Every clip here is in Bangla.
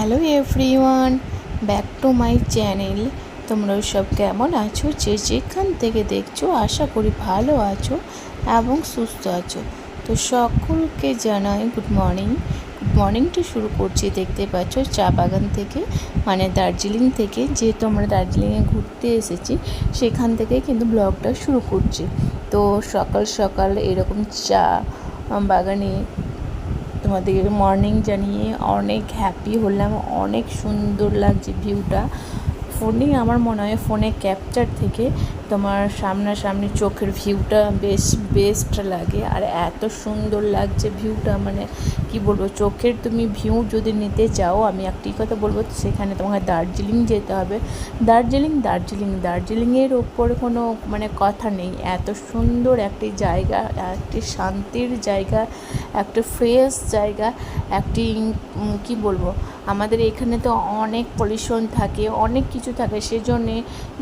Hello everyone, back to my channel. তোমরা সব কেমন আছো? যে যেখান থেকে দেখছ, আশা করি ভালো আছো এবং সুস্থ আছো। তো সকলকে জানাই গুড মর্নিং গুড মর্নিংটি শুরু করছি, দেখতে পাচ্ছ চা বাগান থেকে মানে দার্জিলিং থেকে যেহেতু আমরা দার্জিলিংয়ে ঘুরতে এসেছি, সেখান থেকে কিন্তু ব্লগটা শুরু করছি। তো সকাল সকাল এরকম চা বাগানে তোমাদের মর্নিং জানিয়ে অনেক হ্যাপি হলাম অনেক সুন্দর লাগছে ভিউটা ফোনে আমার মনে হয় ফোনে ক্যাপচার থেকে তোমার সামনাসামনি চোখের ভিউটা বেশ বেস্ট লাগে। আর এত সুন্দর লাগছে ভিউটা মানে কি বলব, চোখের তুমি ভিউ যদি নিতে চাও, আমি একটি কথা বলব, সেখানে তোমাকে দার্জিলিং যেতে হবে। দার্জিলিং দার্জিলিং, দার্জিলিংয়ের ওপরে কোনো মানে কথা নেই। এত সুন্দর একটি জায়গা, একটি শান্তির জায়গা, একটা ফ্রেশ জায়গা, একটি কি বলব আমাদের এখানে তো অনেক পলিউশন থাকে, অনেক কিছু থাকে, সেজন্যে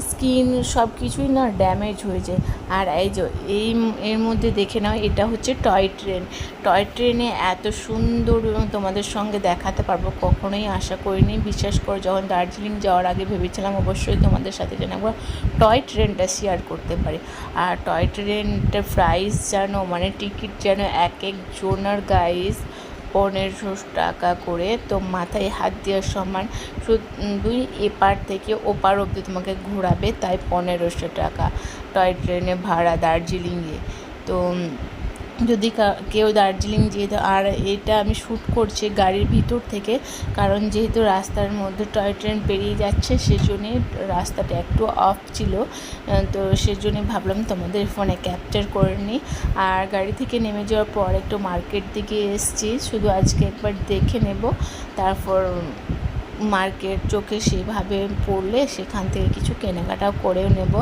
স্কিন সব কিছুই না ড্যামেজ হয়ে যায়। আর এই যে, এই এর মধ্যে দেখে নাও, এটা হচ্ছে টয় ট্রেন টয় ট্রেনে এত সুন্দর তোমাদের সঙ্গে দেখাতে পারব, কখনোই আশা করিনি। বিশ্বাস করে, যখন দার্জিলিং যাওয়ার আগে ভেবেছিলাম অবশ্যই তোমাদের সাথে যেন একবার টয় ট্রেনটা শেয়ার করতে পারি। আর টয় ট্রেনটার প্রাইস যেন মানে টিকিট যেন এক এক জোনার গাইস পনেরোশো টাকা করে তো মাথায় হাত দেওয়ার সমান দুই এপার থেকে ওপার অব্দি তোমাকে ঘোরাবে তাই পনেরোশো টাকা। টয় ট্রেনে ভাড়া দার্জিলিংয়ে। তো যদি কেউ দার্জিলিং যেতে আর এটা আমি শ্যুট করছি গাড়ির ভিতর থেকে, কারণ যেহেতু রাস্তার মধ্যে টয় ট্রেন পেরিয়ে যাচ্ছে, সেজন্যে রাস্তাটা একটু অফ ছিল। তো সেজন্যে ভাবলাম তোমাদের ফোনে ক্যাপচার করে নিই। আর গাড়ি থেকে নেমে যাওয়ার পর একটু মার্কেট দিকে এসছি, শুধু আজকে একবার দেখে নেব, তারপর মার্কেট চোখে সেভাবে পড়লে সেখান থেকে কিছু কেনাকাটাও করেও নেব।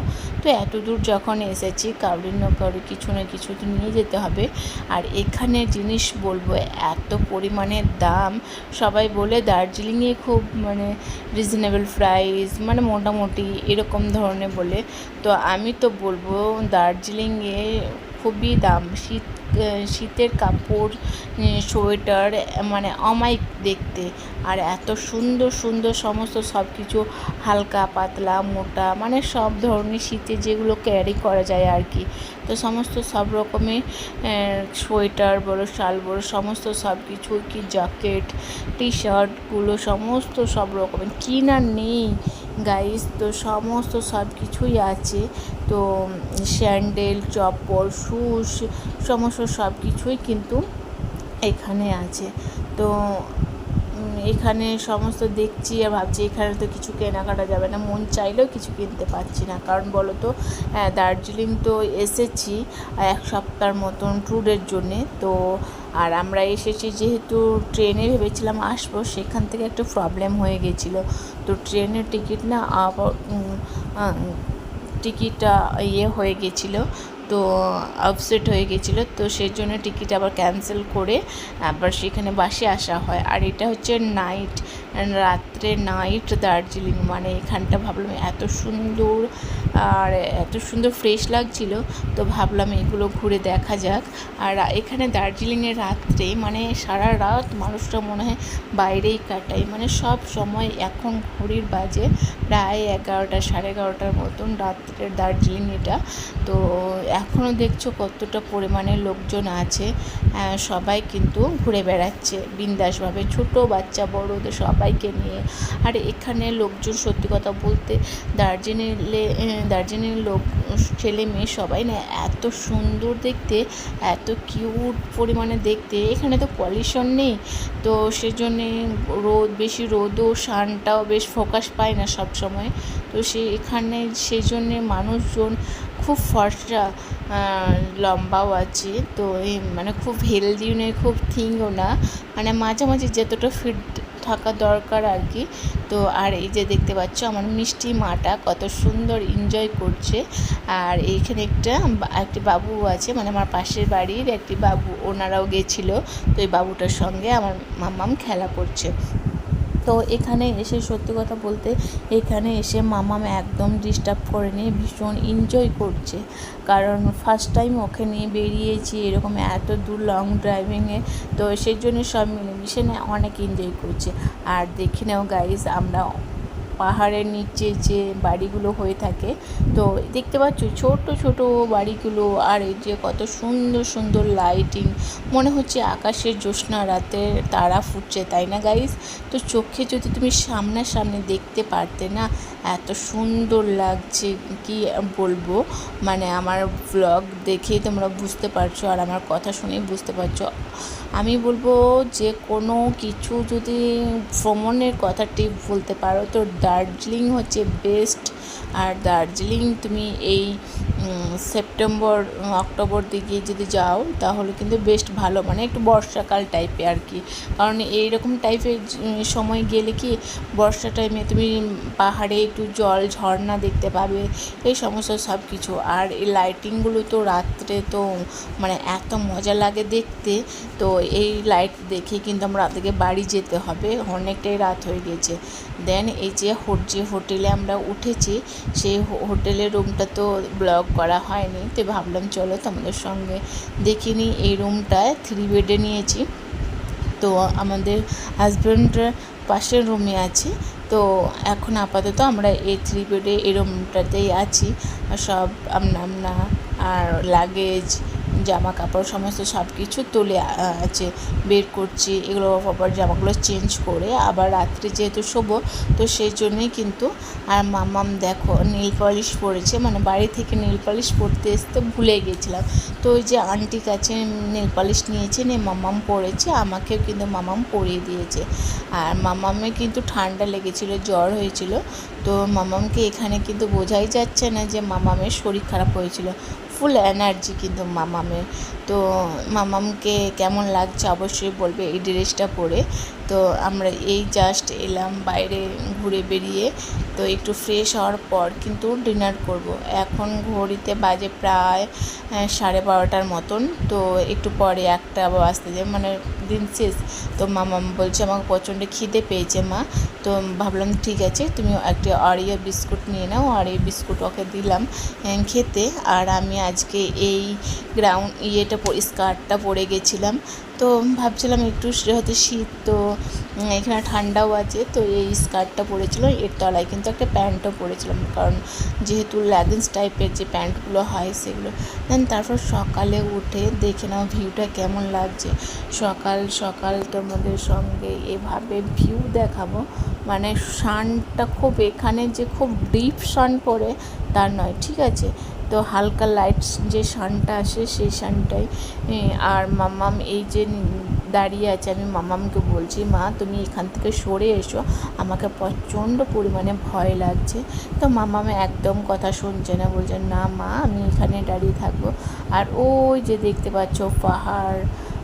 তো এত দূর যখন এসেছি কাউরির না কাউরি কিছু না কিছু তো নিয়ে যেতে হবে। আর এখানে জিনিস বলব, এত পরিমাণে দাম। সবাই বলে দার্জিলিংয়ে খুব মানে রিজনেবল প্রাইস মানে মোটামুটি এরকম ধরনের বলে। তো আমি তো বলব, দার্জিলিংয়ে খুবই দাম। শীত শীতের কাপড় সোয়েটার মানে অমায়িক দেখতে। আর এত সুন্দর সুন্দর সমস্ত সব কিছু হালকা, পাতলা, মোটা মানে সব ধরনের শীতে যেগুলো ক্যারি করা যায় আর কি তো সমস্ত সব রকমের সোয়েটার বলো, শাল বলো, সমস্ত সব কিছু কি জ্যাকেট টি শার্টগুলো সমস্ত সব রকমের। কি না নেই। গাইস তো সমস্ত সব কিছুই আছে। তো স্যান্ডেল চপ্পল শুস সমস্ত সব কিছুই কিন্তু এখানে আছে। তো এখানে সমস্ত দেখছি আর ভাবছি, এখানে তো কিছু কেনাকাটা যাবে না। মন চাইলেও কিছু কিনতে পারছি না। কারণ বলো তো দার্জিলিং তো এসেছি এক সপ্তাহের মতন ট্যুরের জন্যে। তো আর আমরা এসেছি যেহেতু ট্রেনে ভেবেছিলাম আসব, সেখান থেকে একটু প্রবলেম হয়ে গেছিল। তো ট্রেনের টিকিট না টিকিটটা ইয়ে হয়ে গেছিল। তো আপসেট হয়ে গেছিল। তো সেই জন্য টিকিট আবার ক্যান্সেল করে আবার সেখানে বাসে আসা হয়। আর এটা হচ্ছে নাইট রাত্রে নাইট দার্জিলিং। মানে এখানটা ভাবলাম এত সুন্দর আর এত সুন্দর ফ্রেশ লাগছিল, তো ভাবলাম এগুলো ঘুরে দেখা যাক। আর এখানে দার্জিলিংয়ের রাত্রে মানে সারা রাত মানুষরা মনে হয় বাইরেই কাটায়। মানে সব সময় এখন ঘড়ির বাজে প্রায় এগারোটা, সাড়ে এগারোটার মতন রাত্রের দার্জিলিং এটা। তো এখনও দেখছ কতটা পরিমাণে লোকজন আছে। সবাই কিন্তু ঘুরে বেড়াচ্ছে বিন্দাসভাবে। ছোটো বাচ্চা, বড়োদের সবাইকে নিয়ে। আর এখানে লোকজন সত্যি কথা বলতে দার্জিলিংয়ে দার্জিলিংয়ের লোক, ছেলে মেয়ে সবাই না এত সুন্দর দেখতে, এত কিউট পরিমাণে দেখতে। এখানে তো পলিউশন নেই। তো সেজন্যে রোদ, বেশি রোদও সানটাও বেশ ফোকাস পায় না সব সময় তো সে এখানে সেই জন্যে মানুষজন খুব ফর্সা লম্বাও আছে। তো মানে খুব হেলদিও নেই খুব থিংও না। মানে মাঝামাঝি যতটা ফিট থাকা দরকার আর কি। তো আর এই যে দেখতে পাচ্ছ আমার মিষ্টি মাটা কত সুন্দর এনজয় করছে। আর এইখানে একটা একটি বাবু আছে মানে আমার পাশের বাড়ির একটি বাবু, ওনারাও গেছিল। তো এই বাবুটার সঙ্গে আমার মাম্মাম খেলা করছে। তো এখানে এসে সত্যি কথা বলতে এখানে এসে মামাম একদম ডিস্টার্ব করে নিয়ে ভীষণ এনজয় করছে। কারণ ফার্স্ট টাইম ওকে নিয়ে বেরিয়েছি, এরকম এত দূর লং ড্রাইভিংয়ে তো সেই জন্য সব মিলেমিশে অনেক এনজয় করছে। আর দেখি নাও গাইজ আমরা পাহাড়ের নিচে যে বাড়িগুলো হয়ে থাকে, তো দেখতে পাচ্ছ ছোট ছোট বাড়িগুলো আর এই যে কত সুন্দর সুন্দর লাইটিং মনে হচ্ছে আকাশের জ্যোৎস্না রাতে তারা ফুটছে, তাই না গাইস তো চোখে যদি তুমি সামনাসামনি দেখতে পারতে না, এত সুন্দর লাগছে, কি বলব? মানে আমার ব্লগ দেখেই তোমরা বুঝতে পারছ আর আমার কথা শুনেই বুঝতে পারছ। আমি বলব যে কোনো কিছু যদি ভ্রমণের কথাটি বলতে পারো, তো দার্জিলিং হচ্ছে বেস্ট আর দার্জিলিং তুমি এই সেপ্টেম্বর অক্টোবর দিকে যদি যাও, তাহলে কিন্তু বেস্ট ভালো মানে একটু বর্ষাকাল টাইপে আর কি। কারণ এইরকম টাইপের সময় গেলে কি, বর্ষা টাইমে তুমি পাহাড়ে একটু জল, ঝর্ণা দেখতে পাবে, এই সমস্ত সব কিছু আর এই লাইটিংগুলো তো রাত্রে তো মানে এত মজা লাগে দেখতে, তো এই লাইট দেখে কিন্তু আমরা থেকে বাড়ি যেতে হবে। অনেকটাই রাত হয়ে গেছে। দেন এই যে যে হোটেলে আমরা উঠেছি সেই হোটেলের রুমটা তো ব্লগ করা হয়নি। তো ভাবলাম, চলো তোমাদের সঙ্গে দেখিনি এই রুমটায় থ্রি বেডে নিয়েছি। তো আমাদের হাজব্যান্ড পাশের রুমে আছে। তো এখন আপাতত আমরা এই থ্রি বেডে এই রুমটাতেই আছি। সব আমনা আর লাগেজ জামা কাপড় সমস্ত সব কিছু তুলে আছে বের করছি, এগুলো আবার জামাগুলো চেঞ্জ করে আবার রাত্রে যেহেতু শোবো, তো সেই জন্যই কিন্তু আর মামাম দেখো নীল পলিশ পরেছে মানে বাড়ি থেকে নীল পলিশ পরতে আসতে ভুলে গেছিলাম। তো ওই যে আন্টি কাছে নীল পলিশ নিয়েছে, নিয়ে মামাম পরেছে, আমাকেও কিন্তু মামাম পরিয়ে দিয়েছে। আর মামামে কিন্তু ঠান্ডা লেগেছিল, জ্বর হয়েছিল, তো মামামকে এখানে কিন্তু বোঝাই যাচ্ছে না যে মামামের শরীর খারাপ হয়েছিল। ফুল এনার্জি কিন্তু মামামের। তো মামামকে কেমন লাগছে অবশ্যই বলবে এই ড্রেসটা পরে। তো আমরা এই জাস্ট এলাম বাইরে ঘুরে বেরিয়ে। তো একটু ফ্রেশ হওয়ার পর কিন্তু ডিনার করব। এখন ঘড়িতে বাজে প্রায় সাড়ে বারোটার মতন। তো একটু পরে একটা বাজতে যায় মানে দিন শেষ। তো মামা বলছে, আমাকে প্রচণ্ড খিদে পেয়েছে মা। তো ভাবলাম, ঠিক আছে, তুমি একটি অরিও বিস্কুট নিয়ে নাও। এই বিস্কুট ওকে দিলাম খেতে। আর আমি আজকে এই গ্রাউন্ড ইয়েটা স্কার্টটা পরে গেছিলাম। তো ভাবছিলাম একটু যেহেতু শীত, তো এখানে ঠান্ডাও আছে, তো এই স্কার্টটা পরেছিল এর তলায় কিন্তু একটা প্যান্টও পরেছিলাম, কারণ যেহেতু লেগিংস টাইপের যে প্যান্টগুলো হয় সেগুলো। দেন তারপর সকালে উঠে দেখে নাও ভিউটা কেমন লাগছে। সকাল সকাল তোমাদের সঙ্গে এভাবে ভিউ দেখাবো। মানে সানটা খুব এখানে যে খুব ডিপ সান পড়ে তার নয়, ঠিক আছে? তো হালকা লাইট যে সানটা আসে সেই সানটাই আর মামাম এই যে দাঁড়িয়ে আছে, আমি মামামকে বলছি, মা, তুমি এখান থেকে সরে এসো। আমাকে প্রচণ্ড পরিমাণে ভয় লাগছে। তো মামামে একদম কথা শুনছে না, বলছে, না মা, আমি এখানে দাঁড়িয়ে থাকব। আর ওই যে দেখতে পাচ্ছ পাহাড়,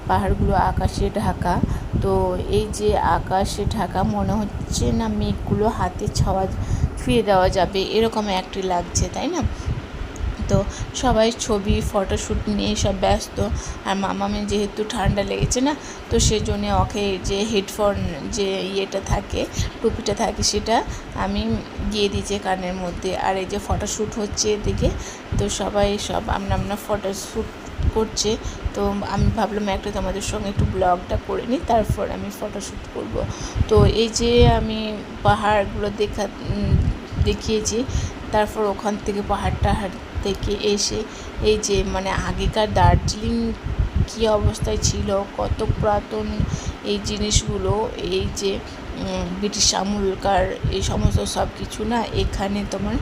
পাহাড়গুলো আকাশে ঢাকা। তো এই যে আকাশে ঢাকা, মনে হচ্ছে না মেঘগুলো হাতে ছাওয়া ফিরে দেওয়া যাবে। এরকম একটি লাগছে, তাই না? তো সবাই ছবি ফটোশ্যুট নিয়ে সব ব্যস্ত। আর মামামের যেহেতু ঠান্ডা লেগেছে না, তো সেজন্য ওকে যে হেডফোন যে ইয়েটা থাকে, টুপিটা থাকে সেটা আমি দিয়ে দিয়েছি কানের মধ্যে। আর এই যে ফটোশ্যুট হচ্ছে এদিকে, তো সবাই সব আমরা আমরা ফটোশ্যুট করছে। তো আমি ভাবলাম একটা তোমাদের সঙ্গে একটু ব্লগটা করে নিই, তারপর আমি ফটোশ্যুট করব। তো এই যে আমি পাহাড়গুলো দেখা দেখিয়েছি, তারপর ওখান থেকে পাহাড় টাহাড় থেকে এসে এই যে মানে আগেকার দার্জিলিং কী অবস্থায় ছিল, কত পুরাতন এই জিনিসগুলো, এই যে ব্রিটিশ আমলকার এই সমস্ত সব কিছু না, এখানে তোমার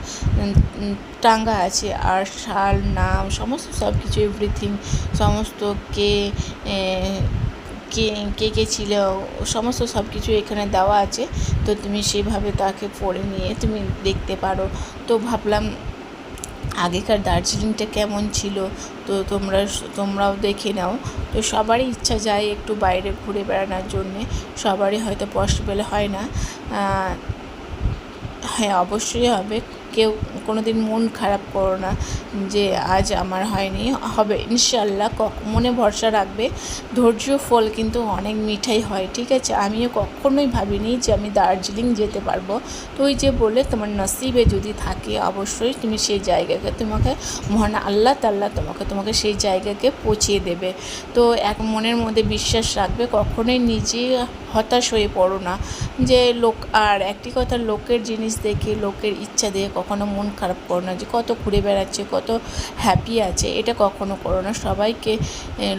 টাঙ্গা আছে, আর সাল, নাম, সমস্ত সব কিছু এভরিথিং সমস্ত কে কে কে কে ছিল, সমস্ত সব কিছু এখানে দেওয়া আছে, তো তুমি সেভাবে তাকে পড়ে নিয়ে তুমি দেখতে পারো। তো ভাবলাম আগেকার দার্জিলিংটা কেমন ছিল, তো তোমরা তোমরাও দেখে নাও। তো সবারই ইচ্ছা যায় একটু বাইরে ঘুরে বেড়ানোর জন্যে, সবারই হয়তো পসিবল হয় না। হ্যাঁ অবশ্যই হবে। কেউ কোনো দিন মন খারাপ করো না যে আজ আমার হয়নি। হবে ইনশাল্লাহ মনে ভরসা রাখবে। ধৈর্য, ফল কিন্তু অনেক মিঠাই হয়, ঠিক আছে? আমিও কখনোই ভাবিনি যে আমি দার্জিলিং যেতে পারব। তো ওই যে বলে তোমার নসিবে যদি থাকে অবশ্যই তুমি সেই জায়গাকে তোমাকে, মহান আল্লাহ তাল্লাহ তোমাকে তোমাকে সেই জায়গাকে পৌঁছিয়ে দেবে। তো এক মনের মধ্যে বিশ্বাস রাখবে, কখনোই নিজে হতাশ হয়ে পড়ো না। যে লোক, আর একটি কথা, লোকের জিনিস দেখে, লোকের ইচ্ছা দিয়ে কখনো মন খারাপ করো না যে কত ঘুরে বেড়াচ্ছে, কত হ্যাপি আছে, এটা কখনো করো না। সবাইকে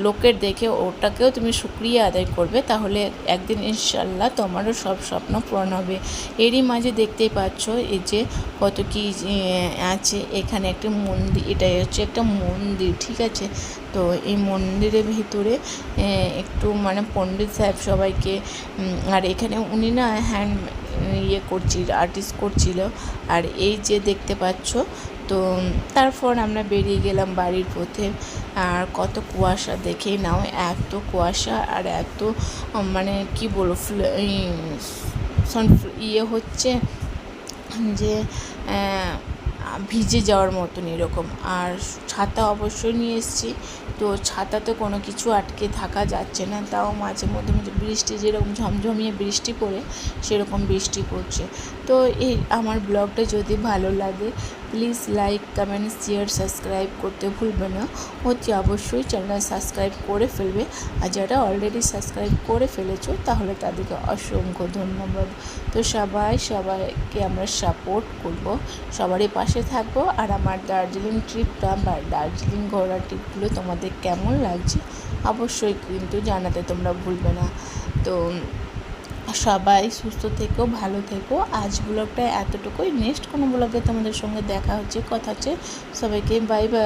লোকের দেখে ওটাকেও তুমি শুক্রিয়া আদায় করবে, তাহলে একদিন ইনশাল্লাহ তোমারও সব স্বপ্ন পূরণ হবে। এরই মাঝে দেখতেই পাচ্ছ এই যে কত কি আছে। এখানে একটা মন্দির এটা হচ্ছে একটা মন্দির, ঠিক আছে? তো এই মন্দিরের ভিতরে একটু মানে পণ্ডিত সাহেব সবাইকে আর এখানে উনি না হ্যান্ড ইয়ে করছিল আর্টিস্ট করছিল। আর এই যে দেখতে পাচ্ছ, তো, তারপর আমরা বেরিয়ে গেলাম বাড়ির পথে। আর কত কুয়াশা, দেখেই নাও, এত কুয়াশা আর এত মানে কি বলব ইয়ে হচ্ছে যে ভিজে যাওয়ার মতন এরকম। আর ছাতা অবশ্যই নিয়ে এসেছি। তো ছাতাতে কোনো কিছু আটকে থাকা যাচ্ছে না। তাও মাঝে মধ্যে মাঝে বৃষ্টি যেরকম ঝমঝমিয়ে বৃষ্টি পড়ে, সেরকম বৃষ্টি পড়ছে। তো এই আমার ব্লগটা যদি ভালো লাগে please like comment share subscribe করতে ভুলবে না। অতি অবশ্যই চ্যানেল সাবস্ক্রাইব করে ফেলবে। আর যারা অলরেডি সাবস্ক্রাইব করে ফেলেছো, তাহলে তাদেরকে অসংখ্য ধন্যবাদ। তো সবাই সবাইকে আমরা সাপোর্ট করব। সবারই পাশে থাকব আর আমার দার্জিলিং ট্রিপটা বা দার্জিলিং ঘোরার ট্রিপগুলো তোমাদের কেমন লাগছে অবশ্যই কিন্তু জানাতে তোমরা ভুলবে না। তো সবাই সুস্থ থেকো, ভালো থেকো। আজ ব্লগটা এতটুকুই। নেক্সট কোনো ব্লগে তোমাদের সঙ্গে দেখা হচ্ছে, কথা হচ্ছে। সবাইকে বাই বাই